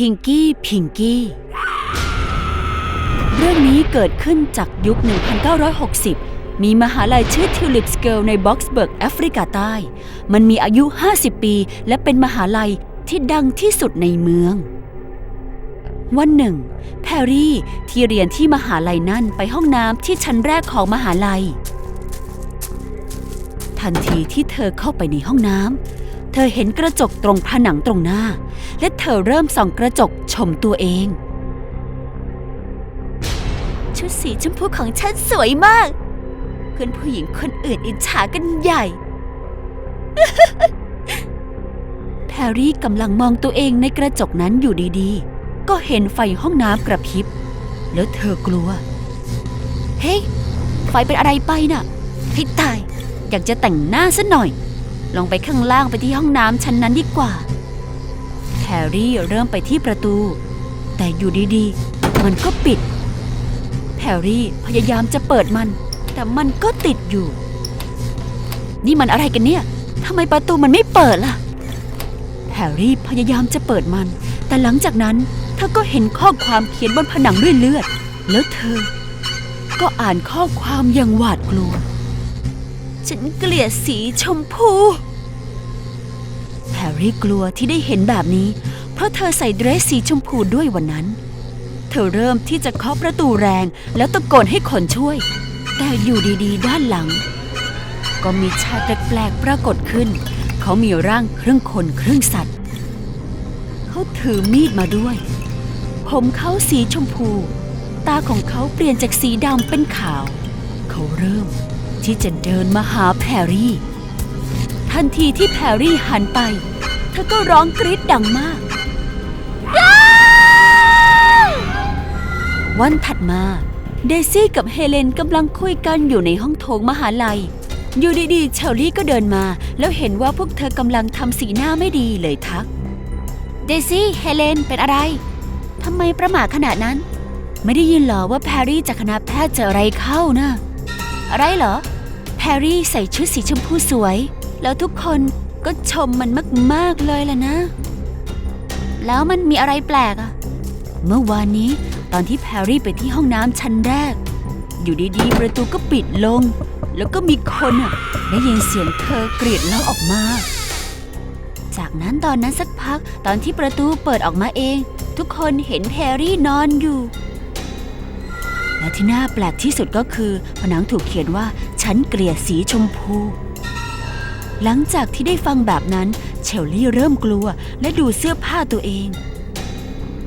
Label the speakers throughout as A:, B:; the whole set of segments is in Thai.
A: พิงกี้พิงกี้ เรื่องนี้เกิดขึ้นจากยุค 1960 มีมหาลัยชื่อทิวลิปสเกลในบ็อกซ์เบิร์กแอฟริกาใต้ มันมีอายุ 50 ปี และเป็นมหาลัยที่ดังที่สุดในเมือง วันหนึ่ง แพรรี่ที่เรียนที่มหาลัยนั่นไปห้องน้ำที่ชั้นแรกของมหาลัย ทันทีที่เธอเข้าไปในห้องน้ำ เธอเห็นกระจกตรงผนังตรงหน้า และเธอเริ่มส่องกระจกชมตัวเอง ชุดสีชมพูของฉันสวยมาก เพื่อนผู้หญิงคนอื่นอิจฉากันใหญ่ แพรรี่กำลังมองตัวเองในกระจกนั้นอยู่ดีๆ ก็เห็นไฟห้องน้ำกระพริบ แล้วเธอกลัว เฮ้ย ไฟเป็นอะไรไปน่ะให้ตาย อยากจะแต่งหน้าซะหน่อย ลงไปข้างล่างไปที่ห้องน้ำชั้นนั้นดีกว่าแพรรี่เริ่มไปที่ประตู แต่อยู่ดีๆ มันก็ปิดแพรรี่พยายามจะเปิดมัน แต่มันก็ติดอยู่ นี่มันอะไรกันเนี่ยทำไมประตูมันไม่เปิดล่ะแพรรี่พยายามจะเปิดมัน แต่หลังจากนั้นเธอก็เห็นข้อความเขียนบนผนังด้วยเลือด แล้วเธอ ก็อ่านข้อความอย่างหวาดกลัว ฉันเกลียดสีชมพูแพรรี่กลัวที่ได้เห็นแบบนี้ เพราะเธอใส่เดรสสีชมพูด้วยวันนั้น เธอเริ่มที่จะเคาะประตูแรงแล้วตะโกนให้คนช่วย แต่อยู่ดีๆ ด้านหลัง ก็มีชายแปลกๆปรากฏขึ้น เขามีร่างครึ่งคนครึ่งสัตว์ เขาถือมีดมาด้วย ผมเขาสีชมพู ตาของเขาเปลี่ยนจากสีดำเป็นขาว เขาเริ่ม ที่จะเดินมาหาแพรรี่ ทันทีที่แพรรี่หันไป เธอก็ร้องกรี๊ดดังมาก วันถัดมา เดซี่กับเฮเลนกำลังคุยกันอยู่ในห้องโถงมหาลัย อยู่ดีๆ เชอรี่ก็เดินมา แล้วเห็นว่าพวกเธอกำลังทำสีหน้าไม่ดีเลยทัก เดซี่เฮเลนเป็นอะไรทำไมประหม่าขนาดนั้น ไม่ได้ยินเหรอว่าแพรรี่จากคณะแพทย์เจออะไรเข้านะ อะไรเหรอแพรรี่ใส่ชุดสีชมพูสวย แล้วทุกคนก็ชมมันมาก ๆ เลยล่ะนะ แล้วมันมีอะไรแปลกอะเมื่อวานนี้ตอนที่แพรรี่ไปที่ห้องน้ำชั้นแรก อยู่ดีๆ ประตูก็ปิดลง แล้วก็มีคนอะได้ยินเสียงเธอกรีดร้องออกมา จากนั้นตอนนั้นสักพักตอนที่ประตูเปิดออกมาเอง ทุกคนเห็นแพรรี่นอนอยู่และที่น่าแปลกที่สุดก็คือผนังถูกเขียนว่า ฉันเกลียดสีชมพู หลังจากที่ได้ฟังแบบนั้น เชลลี่เริ่มกลัวและดูเสื้อผ้าตัวเอง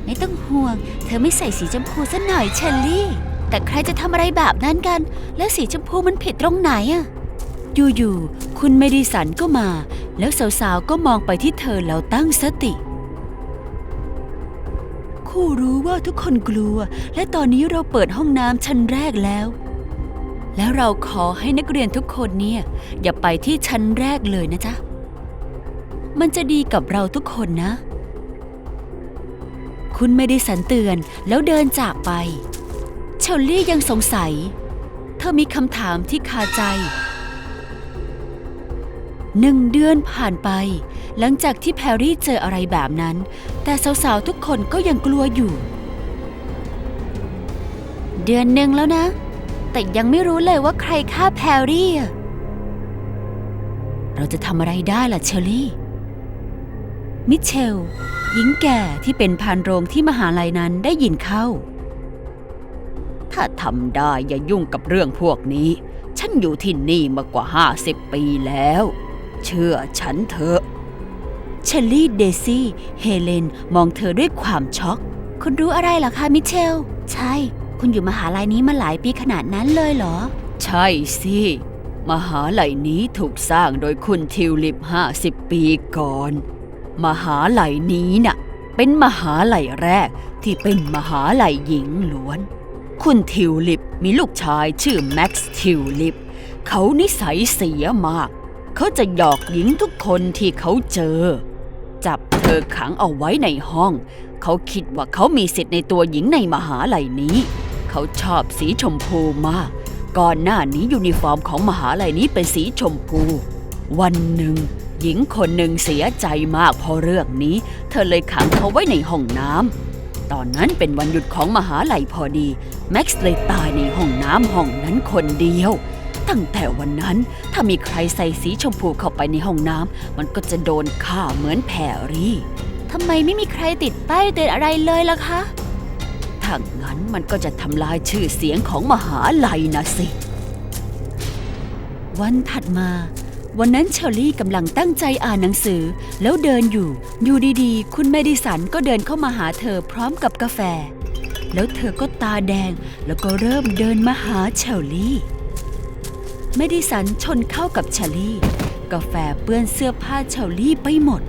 A: ไม่ต้องห่วง เธอไม่ใส่สีชมพูซะหน่อยเชลลี่ แต่ใครจะทำอะไรแบบนั้นกัน แล้วสีชมพูมันผิดตรงไหนอะอยู่ๆคุณเมดิสันก็มา แล้วสาวๆก็มองไปที่เธอแล้วตั้งสติครูรู้ว่าทุกคนกลัว และตอนนี้เราเปิดห้องน้ำชั้นแรกแล้ว แล้วเราขอให้นักเรียนทุกคนเนี่ย อย่าไปที่ชั้นแรกเลยนะจ๊ะ มันจะดีกับเราทุกคนนะ คุณไม่ได้สันเตือนแล้วเดินจากไป เชลลี่ยังสงสัย เธอมีคำถามที่คาใจหนึ่งเดือนผ่านไป หลังจากที่แพรรี่เจออะไรแบบนั้น แต่สาวๆทุกคนก็ยังกลัวอยู่ เดือนหนึ่งแล้วนะ แต่ยังไม่รู้เลยว่าใครฆ่าแพรรี่ เราจะทำอะไรได้ล่ะเชอรี่ มิเชล หญิงแก่ที่เป็นพานโรงที่มหาลัยนั้นได้ยินเข้า ถ้าทำได้อย่ายุ่งกับเรื่องพวกนี้ ฉันอยู่ที่นี่มากว่าห้าสิบปีแล้ว เชื่อฉันเถอะเชลลี่เดซี่ เฮเลน มองเธอด้วยความช็อก คุณรู้อะไรเหรอคะมิเชล ใช่ คุณอยู่มหาลัยนี้มาหลายปีขนาดนั้นเลยเหรอ ใช่สิ มหาลัยนี้ถูกสร้างโดยคุณทิวลิปห้าสิบปีก่อน มหาลัยนี้น่ะ เป็นมหาลัยแรกที่เป็นมหาลัยหญิงล้วน คุณทิวลิปมีลูกชายชื่อแม็กซ์ทิวลิป เขานิสัยเสียมาก เขาจะหยอกหญิงทุกคนที่เขาเจอ จับเธอขังเอาไว้ในห้อง เขาคิดว่าเขามีสิทธิ์ในตัวหญิงในมหาลัยนี้ เขาชอบสีชมพูมาก ก่อนหน้านี้ยูนิฟอร์มของมหาลัยนี้เป็นสีชมพู วันหนึ่ง หญิงคนหนึ่งเสียใจมากเพราะเรื่องนี้ เธอเลยขังเขาไว้ในห้องน้ำตอนนั้นเป็นวันหยุดของมหาลัยพอดี แม็กซ์เลยตายในห้องน้ำห้องนั้นคนเดียวตั้งแต่วันนั้นถ้ามีใครใส่สีชมพูเข้าไปในห้องน้ำมันก็จะโดนฆ่าเหมือนแพรรี่ ทำไมไม่มีใครติดป้ายเตือนอะไรเลยล่ะคะ ถ้างั้นมันก็จะทำลายชื่อเสียงของมหาลัยนะสิ วันถัดมา วันนั้นเชอรี่กำลังตั้งใจอ่านหนังสือ แล้วเดินอยู่ อยู่ดีๆ คุณเมดิสันก็เดินเข้ามาหาเธอพร้อมกับกาแฟ แล้วเธอก็ตาแดง แล้วก็เริ่มเดินมาหาเชอรี่ เมดิสันชนเข้ากับเชอรี่ กาแฟเปื้อนเสื้อผ้าเชอรี่ไปหมด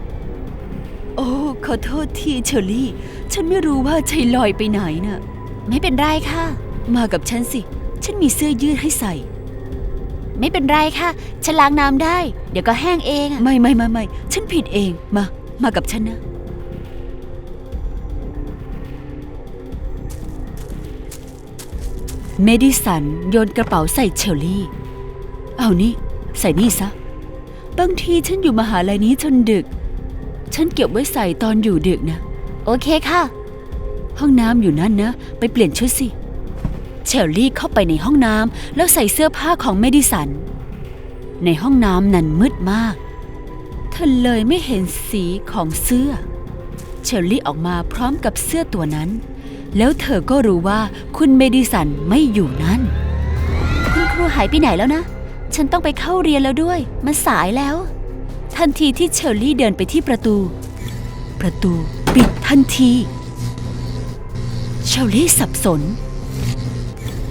A: โอ้ขอโทษทีเชอรี่ ฉันไม่รู้ว่าใจลอยไปไหนน่ะ ไม่เป็นไรค่ะ มากับฉันสิ ฉันมีเสื้อยืดให้ใส่ ไม่เป็นไรค่ะ ฉันล้างน้ำได้ เดี๋ยวก็แห้งเองไม่ไม่ไม่ไม่ฉันผิดเองมา มากับฉันนะ เมดิสันโยนกระเป๋าใส่เชอรี่ เอานี่ ใส่นี่ซะ บางทีฉันอยู่มหาลัยนี้จนดึก ฉันเก็บไว้ใส่ตอนอยู่ดึกนะ โอเคค่ะ ห้องน้ำอยู่นั่นนะ ไปเปลี่ยนชุดสิ เชลลี่เข้าไปในห้องน้ำแล้วใส่เสื้อผ้าของเมดิสัน ในห้องน้ำนั้นมืดมาก เธอเลยไม่เห็นสีของเสื้อ เชลลี่ออกมาพร้อมกับเสื้อตัวนั้น แล้วเธอก็รู้ว่าคุณเมดิสันไม่อยู่นั่น คุณครูหายไปไหนแล้วนะ ฉันต้องไปเข้าเรียนแล้วด้วย มันสายแล้ว ทันทีที่เชลลี่เดินไปที่ประตู ประตู ปิดทันทีเชลลี่สับสน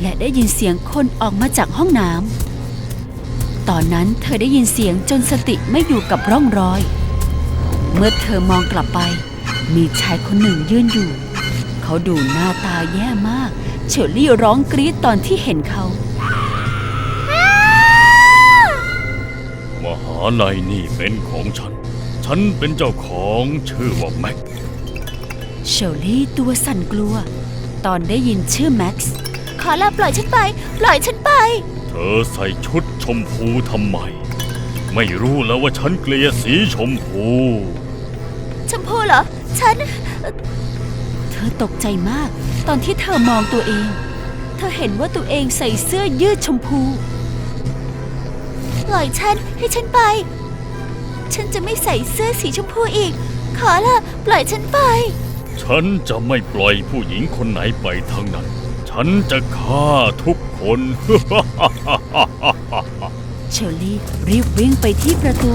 A: และได้ยินเสียงคนออกมาจากห้องน้ำตอนนั้นเธอได้ยินเสียงจนสติไม่อยู่กับร่องรอย เมื่อเธอมองกลับไป มีชายคนหนึ่งยืนอยู่ เขาดูหน้าตาแย่มาก เชอรี่ร้องกรี๊ดตอนที่เห็นเขา
B: มหาลัยนี่เป็นของฉัน ฉันเป็นเจ้าของชื่อว่าแม็ก
A: เชอรี่ตัวสั่นกลัว ตอนได้ยินชื่อแม็กซ์ ขอลาปล่อยฉันไป ปล่อยฉันไป
B: เธอใส่ชุดชมพูทำไม ไม่รู้แล้วว่าฉันเกลียดสีชมพู
A: ชมพูเหรอ ฉัน เธอตกใจมาก ตอนที่เธอมองตัวเอง เธอเห็นว่าตัวเองใส่เสื้อยืดชมพู ปล่อยฉันให้ฉันไป ฉันจะไม่ใส่เสื้อสีชมพูอีก ขอละปล่อยฉันไป
B: ฉันจะไม่ปล่อยผู้หญิงคนไหนไปทั้งนั้น ฉันจะฆ่าทุกคน
A: เชอรี่รีบวิ่งไปที่ประตู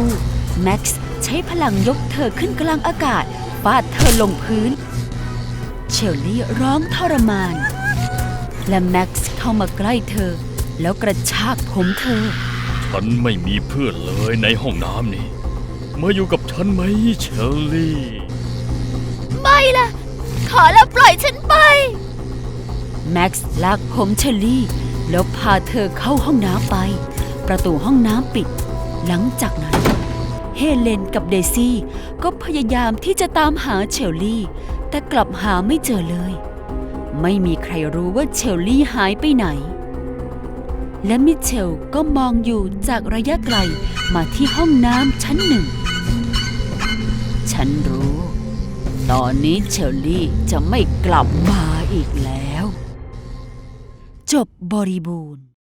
A: แม็กซ์ใช้พลังยกเธอขึ้นกลางอากาศฟาดเธอลงพื้น เชอรี่ร้องทรมาน และแม็กซ์เข้ามาใกล้เธอ แล้วกระชากผมเธอ
B: ฉันไม่มีเพื่อนเลยในห้องน้ำนี่ มาอยู่กับฉันไหมเชลลี่
A: ไม่ล่ะ ขอแล้วปล่อยฉันไป แม็กซ์ลากผมเชอรี่ แล้วพาเธอเข้าห้องน้ำไป ประตูห้องน้ำปิด หลังจากนั้น เฮเลนกับเดซี่ก็พยายามที่จะตามหาเชลลี่ แต่กลับหาไม่เจอเลย ไม่มีใครรู้ว่าเชลลี่หายไปไหน และมิเชลก็มองอยู่จากระยะไกลมาที่ห้องน้ำชั้นหนึ่ง ฉันรู้ ตอนนี้เชลลี่จะไม่กลับมาอีกแล้ว จบบริบูรณ์